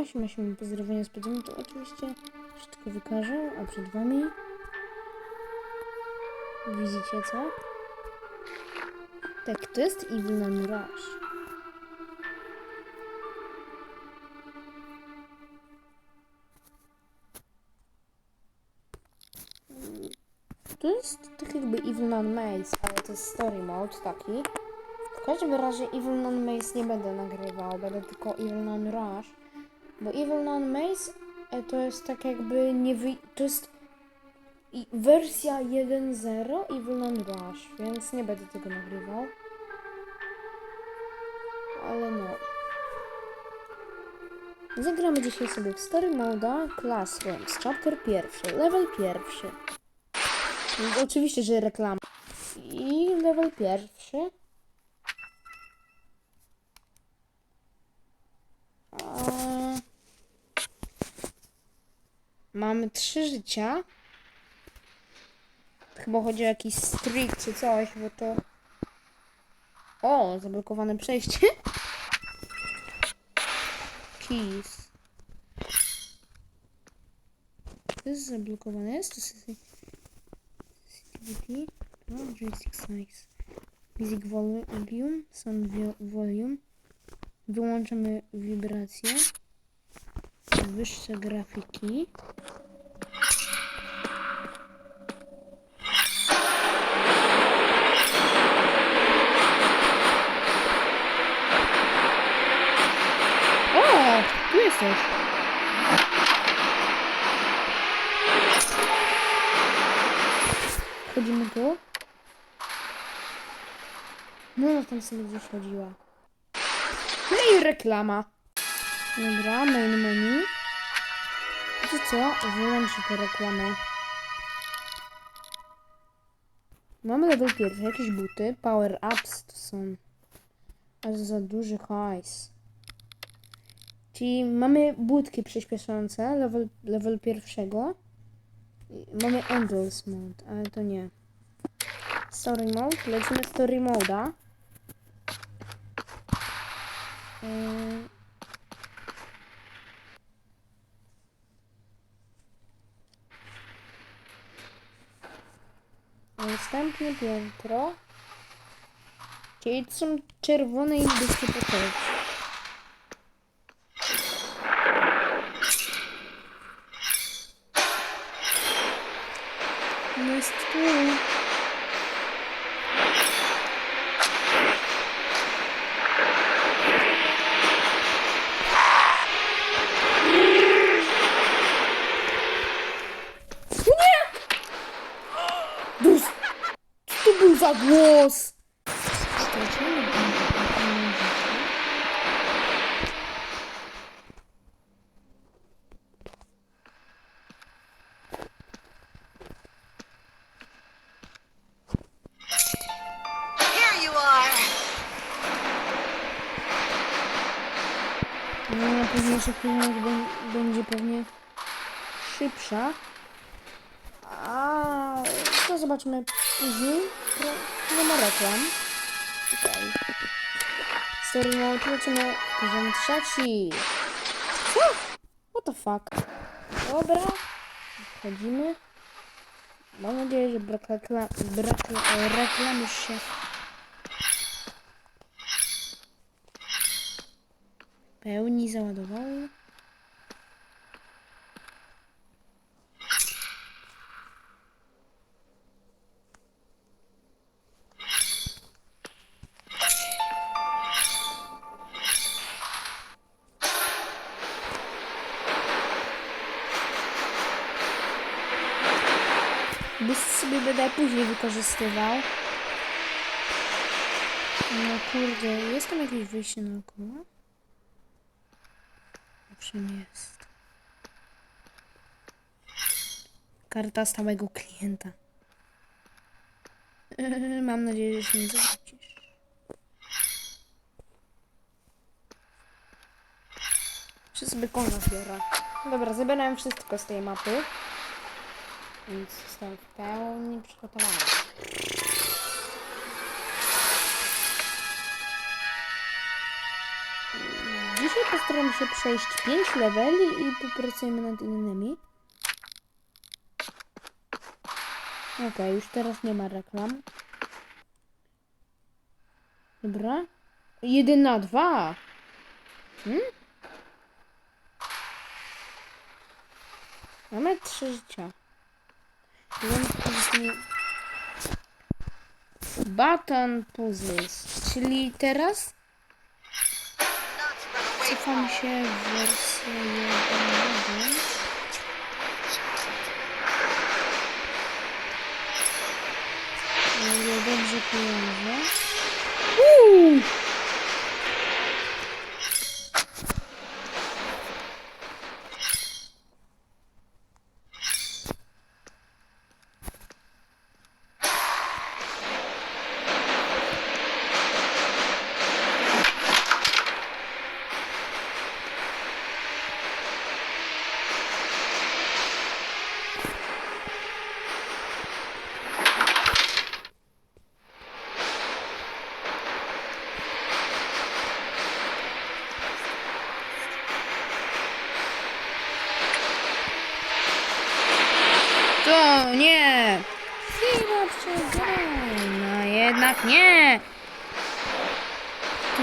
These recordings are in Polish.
Jeśli musimy pozdrowienia z podziemia, to oczywiście wszystko wykażę, a przed wami widzicie co? Tak, to jest Evil Rush. To jest tak jakby Evil Non Maze, ale to jest story mode taki. W każdym razie Evil Non Maze nie będę nagrywał, będę tylko Evil Non Rush. Bo Evil Non Maze e, to jest tak jakby nie wy... to jest wersja 1.0 Evil Non Rush, więc nie będę tego nagrywał. Ale no. Zagramy dzisiaj sobie w Story Moda Classrooms, chapter pierwszy, level pierwszy. Oczywiście, że reklama. I level pierwszy. A... Mamy trzy życia. Chyba chodzi o jakiś streak czy coś, bo to... O, zablokowane przejście. Keys. To jest zablokowane, jest to sensitivity. No, joystick size. Music volume, sound vo- volume. Wyłączamy wibrację. Wyższe grafiki. O, tu jesteś. Chodzimy tu. No, no tam sobie gdzieś chodziła. No i reklama. Dobra, main menu. Wiecie co? Wyłączę tę reklamę. Mamy level pierwszy, jakieś buty. Power ups to są. Aż za duży hajs. Czyli mamy budki przyspieszające, level, level pierwszego. Mamy Angels Mode, ale to nie. Story Mode, lecimy Story Moda. Yy. Następne piętro. Czyli to są czerwone i niebieskie. No, na późniejszy filmik bę- będzie pewnie szybsza. A to zobaczymy później. Nie ma reklam. Tutaj. Story mode lecimy poziom trzeci. Co? What the fuck? Dobra. Wchodzimy. Mam nadzieję, że brak, rekla brak reklam już się pełni załadowały. Później wykorzystywał. No kurde, jest tam jakieś wyjście naokoło? Owszem jest. Karta stałego klienta. Mam nadzieję, że się nie zawrócisz. Czy sobie konia zbiorę? Dobra, zebrałem wszystko z tej mapy. Więc jestem w pełni przygotowany. Dzisiaj postaram się przejść 5 leveli i popracujemy nad innymi. Okej, już teraz nie ma reklam. Dobra. 1 na 2. Hmm? Mamy 3 życia. Później... Button puzzles, czyli teraz cofam się w wersję 1.1. O ile dobrze kojarzę. Uuu! To nie! Chwila przegrana, jednak nie! Ty,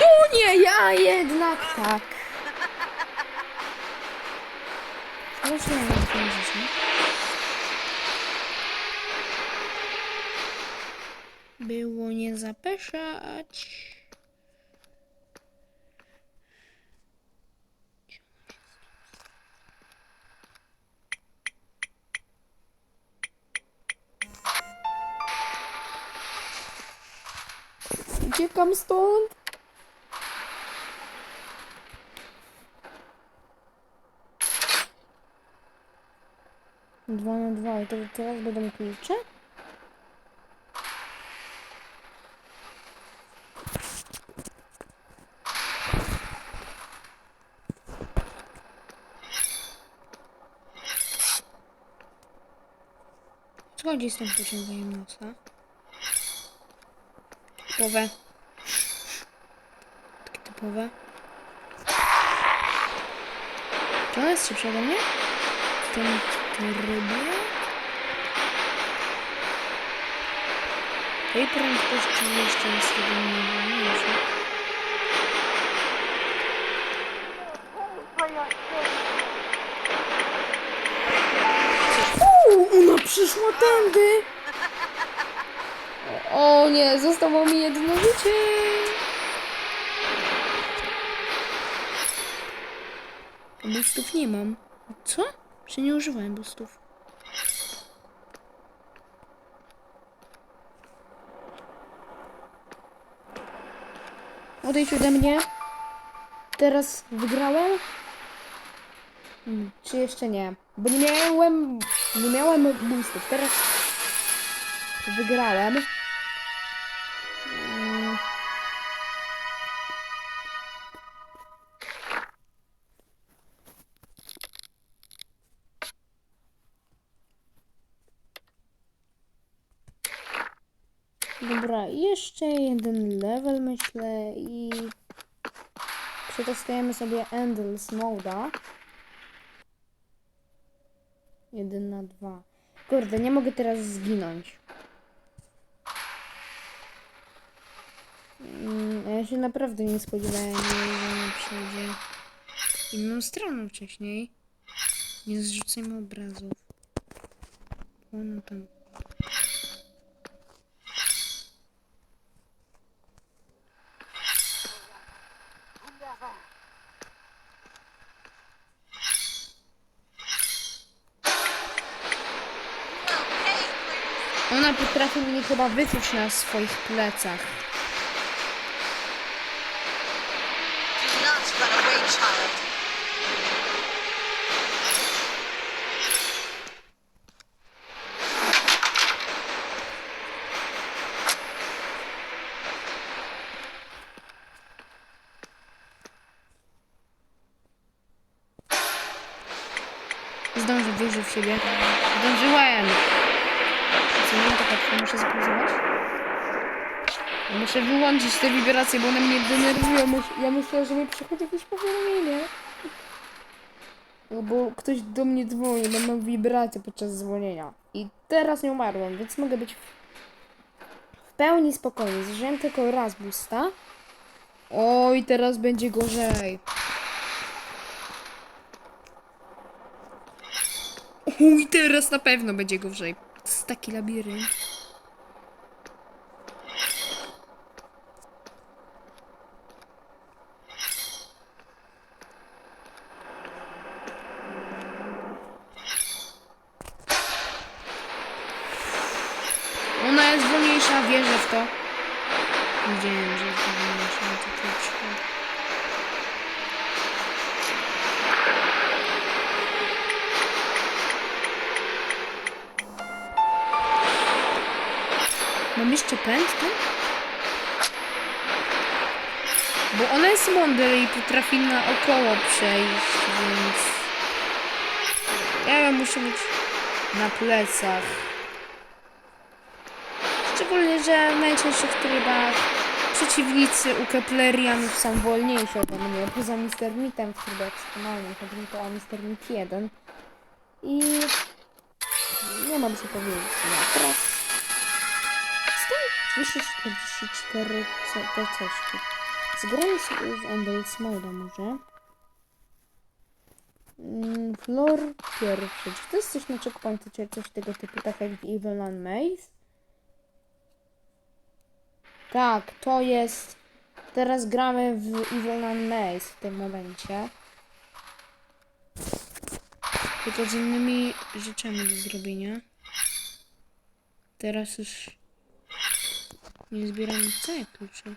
no nie, ja jednak tak. Proszę nie? Było nie zapeszać. Uciekam stąd. Dwa na dwa i to teraz będą klucze? Chodzi z tym pociąganiem nosa? Typowe. Typowe. Ona jest szybsza ode mnie? W tym trybie? Tej prędkości jeszcze jest jeden mniejszy. Uuu, ona przyszła tędy! O nie, zostało mi jedno życie! Boostów nie mam. Co? Czy nie używałem boostów? Odejdź ode mnie. Teraz wygrałem? Hmm, czy jeszcze nie? Bo nie miałem... Nie miałem boostów. Teraz wygrałem. Jeszcze jeden level myślę i przetestujemy sobie Endless Moda. Jeden na dwa. Kurde, nie mogę teraz zginąć. Mm, Ja się naprawdę nie spodziewałem, że ona przejdzie inną stroną wcześniej. Nie zrzucajmy obrazów. Ona tam. Potrafi mnie chyba wyczuć na swoich plecach. Zdążę, wierzę w siebie. Zdążyłem! Co nie, tak muszę zapauzować? Muszę wyłączyć te wibracje, bo one mnie denerwują. Ja myślę, że mi przychodzi jakieś powiadomienie. No bo ktoś do mnie dzwoni, bo mam wibracje podczas dzwonienia. I teraz nie umarłem, więc mogę być w, pełni spokojny. Zużyłem tylko raz boosta. Oj, teraz będzie gorzej. Uj, teraz na pewno będzie gorzej. To jest taki labirynt. Mam jeszcze pęd tam? Bo ona jest mądra i potrafi naokoło przejść, więc... Ja ją muszę mieć na plecach. Szczególnie, że w najczęstszych trybach przeciwnicy u Keplerianów są wolniejsi ode mnie, poza Mr. Mitem w trybie ekstremalnym. Chodzi mi to o Mr. Mit 1. I nie mam co powiedzieć. No, teraz 244 co, to coś sobie w Endless Mode może. Mm, Floor pierwszy. Czy to jest coś na checkpointy, czy coś tego typu, tak jak w Evil Land Maze? Tak, to jest. Teraz gramy w Evil Land Maze w tym momencie. Tylko z innymi rzeczami do zrobienia. Teraz już nie zbieram całych kluczy.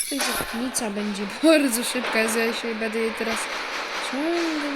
Tutaj zaknica będzie bardzo szybka, ja się będę jej teraz ciągle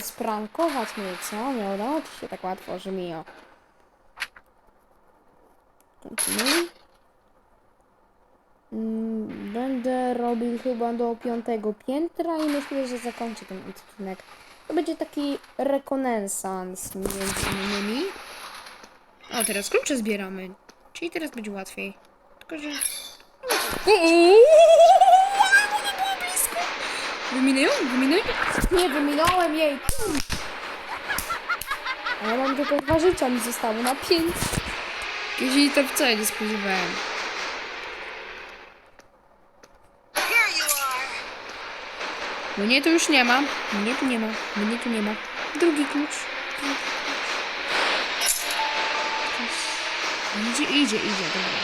Sprankować mnie, co? Nie udało ci się tak łatwo, że mi. Mm, Będę robił chyba do piątego piętra i myślę, że zakończę ten odcinek. To będzie taki rekonesans między innymi. O, teraz klucze zbieramy. Czyli teraz będzie łatwiej. Tylko, że... Uuu. Wyminę ją? Wyminę? Nie, wyminąłem jej. A ja mam tylko dwa życia, mi zostało na pięć. Kiedyś to wcale nie spodziewałem. Here you are. Mnie tu już nie ma. Mnie tu nie ma. Mnie tu nie ma. Drugi klucz. Drugi klucz. Idzie, idzie, idzie, dobra.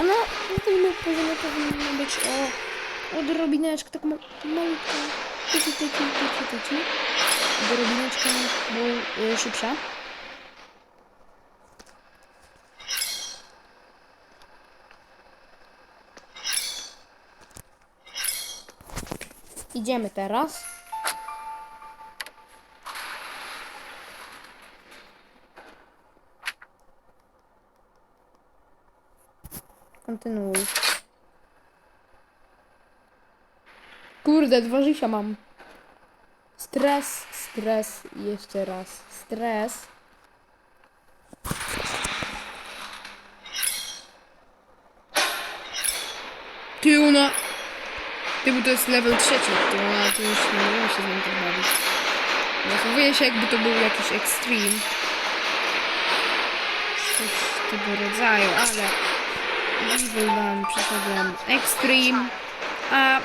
Ona na tym poziomie powinna być o odrobineczkę, tak ma, malutko. Tyci, tyci, tyci, tyci. Odrobineczkę, bo y, szybsza. Idziemy teraz. Kontynuuj. Kurde, dwa życia mam. Stres, stres jeszcze raz. Stres. Ty ona... Ty, bo to jest level trzeci, to ona to już nie mogła się z nim tak bawić. Zachowuje się jakby to był jakiś extreme. Coś tego rodzaju, ale... Evil Run przeszedłem extreme, a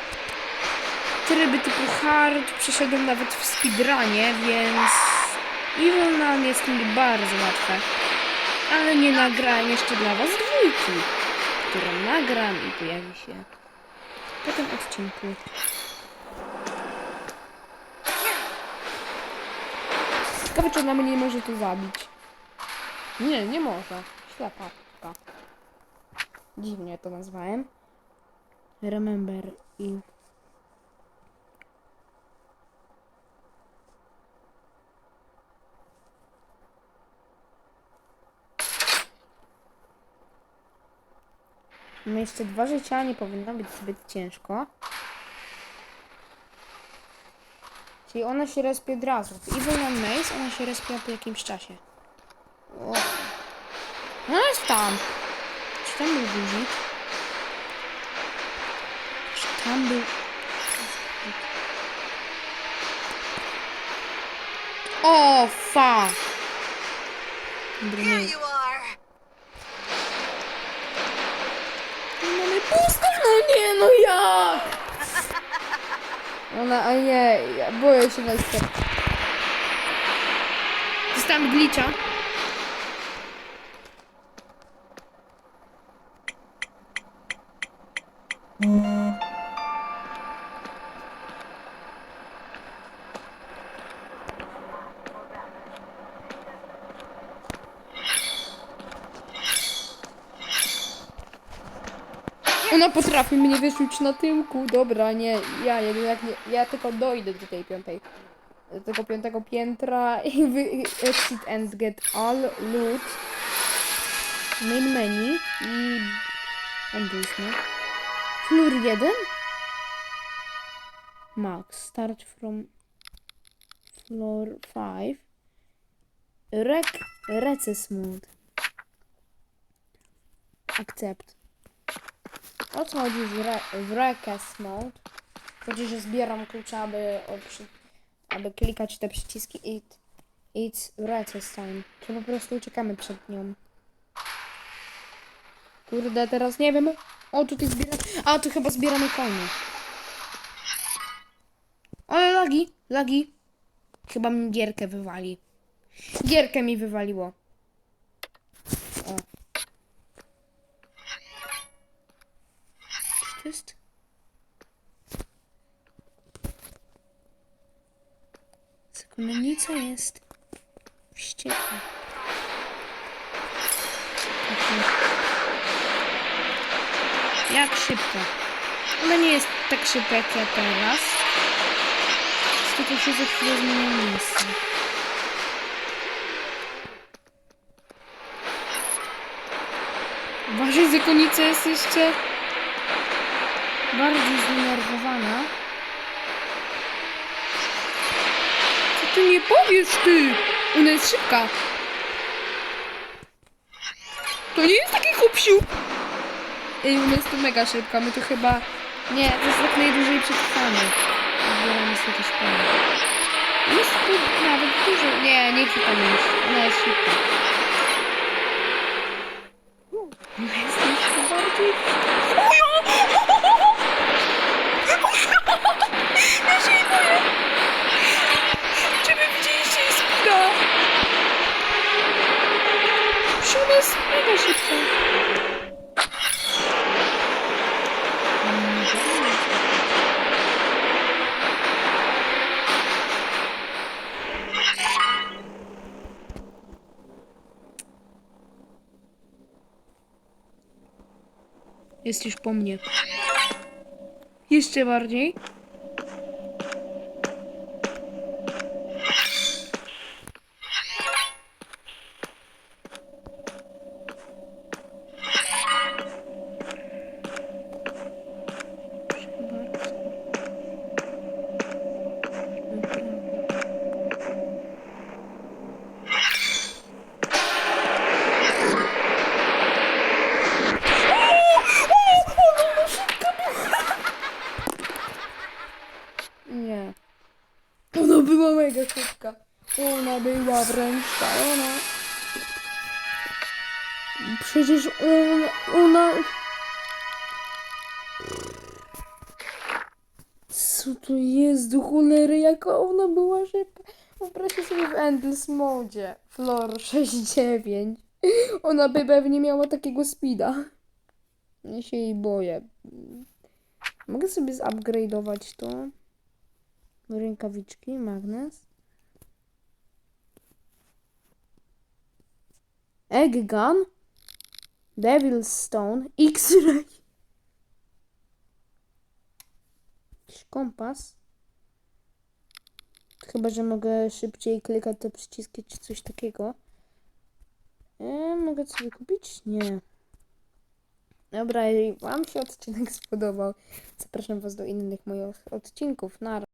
tryby typu hard przeszedłem nawet w speedrunie, więc Evil Run jest mi bardzo łatwe. Ale nie nagrałem jeszcze dla was dwójki, którą nagram i pojawi się po tym odcinku. Ciekawe, czy ona mnie nie może tu zabić. Nie, nie może. Ślepa. szybka. Dziwnie to nazwałem. Remember i Mamy jeszcze dwa życia, nie powinno być zbyt ciężko. Czyli ona się respie od razu. W Evil and Maze ona się respie po jakimś czasie. O. No jest tam. Czy tam był guzik? Czy tam był... O, fuck! Dobra. No nie, no jak? Ona, a nie, ja boję się Wejster. Dostałem glitcha. Potrafi mnie wyszuć na tyłku. Dobra, nie, ja jednak nie, ja tylko dojdę do tej piątej. Do tego piątego piętra i wy, exit and get all loot. Main menu i engagement. Floor 1. Max, start from floor 5. Rec, recess mode. Accept. O co chodzi re w Recess Mode? Chodzi, że zbieram klucze, aby, aby klikać te przyciski It, It's Recess Time. Czy po prostu uciekamy przed nią? Kurde, teraz nie wiem. O, tutaj zbieram. A, tu chyba zbieramy konie. Ale lagi, lagi. Chyba mi gierkę wywali. Gierkę mi wywaliło. O. Co to jest? Zakonnica jest wściekła. Jak szybko? Ona nie jest tak szybka jak ja teraz. Tylko się za chwilę zmienia miejsce. Uważaj, zakonnica jest jeszcze bardziej zdenerwowana. Co ty nie powiesz, ty? Ona jest szybka. To nie jest taki chłopsiu. Ej, ona jest tu mega szybka. My tu chyba... Nie, to jest tak najdłużej przetrwamy. Zbieramy sobie jakieś plany. Jest tu nawet dużo... Nie, nie chcę tam iść. Ona jest szybka. Ona jest jeszcze bardziej... Ja się jej boję! Czy wy widzieliście jej speeda? Ona jest mega szybka. Jest już po mnie. Jeszcze bardziej. Ona była wręcz szalona. Przecież ona... ona... Co to jest do cholery, jaka ona była szybka. Wyobraźcie sobie w Endless Mode. Floor 6.9. Ona by pewnie miała takiego speeda. Ja się jej boję. Mogę sobie zupgrade'ować to. Rękawiczki, magnes. Egg gun. Devil's Stone. X-Ray. Kompas. Chyba, że mogę szybciej klikać te przyciski czy coś takiego. E, mogę sobie kupić? Nie. Dobra, jeżeli Wam się odcinek spodobał, zapraszam Was do innych moich odcinków. Na